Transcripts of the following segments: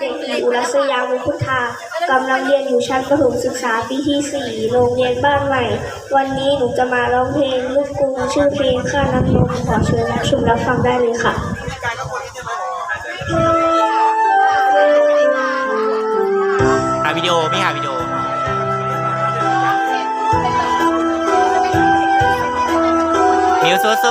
เด็กหญิงอุรัสยามุคุธากำลังเรียนอยู่ชั้นประถมศึกษาปีที่สี่โรงเรียนบ้านใหม่ วันนี้หนูจะมาร้องเพลงลูกกรุงชื่อเพลงข้าน้ำนมขอเชิญรับชมรับฟังได้เลยค่ะหาวิดีโอไม่หาวิดีโอมิวโซโซ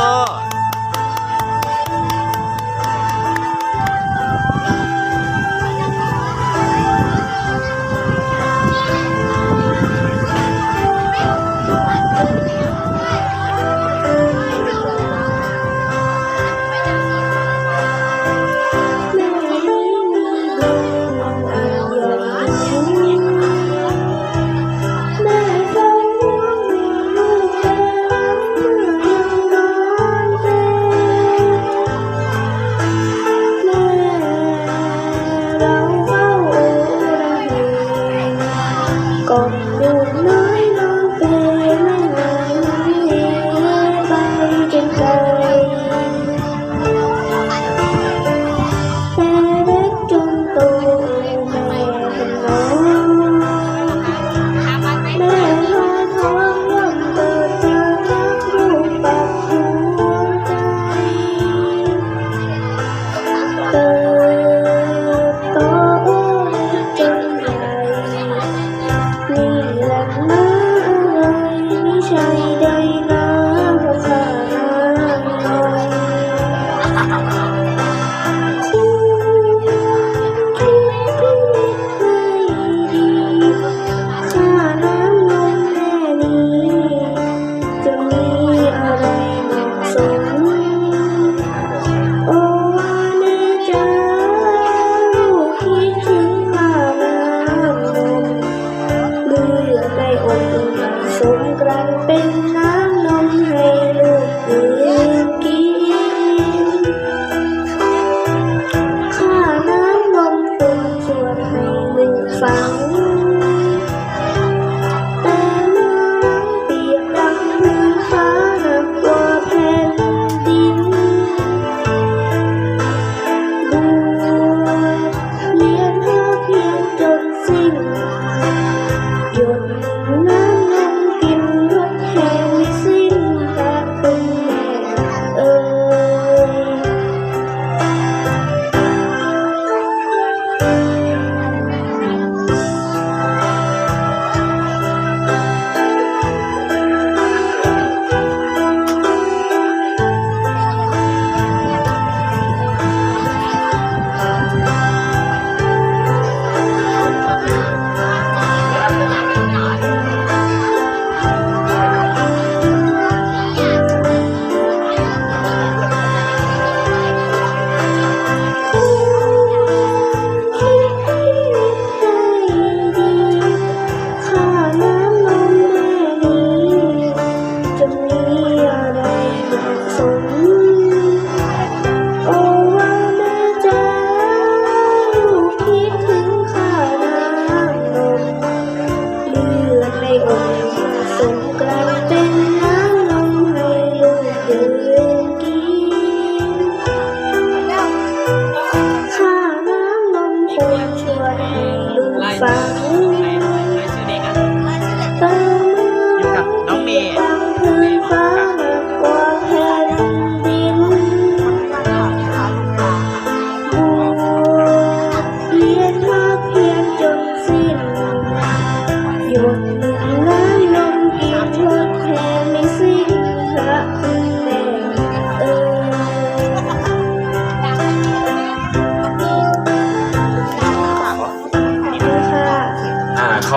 อกสงกรานเป็น 送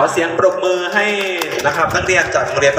ขอเสียงปรบมือให้นะครับนักเรียนจากโรงเรียน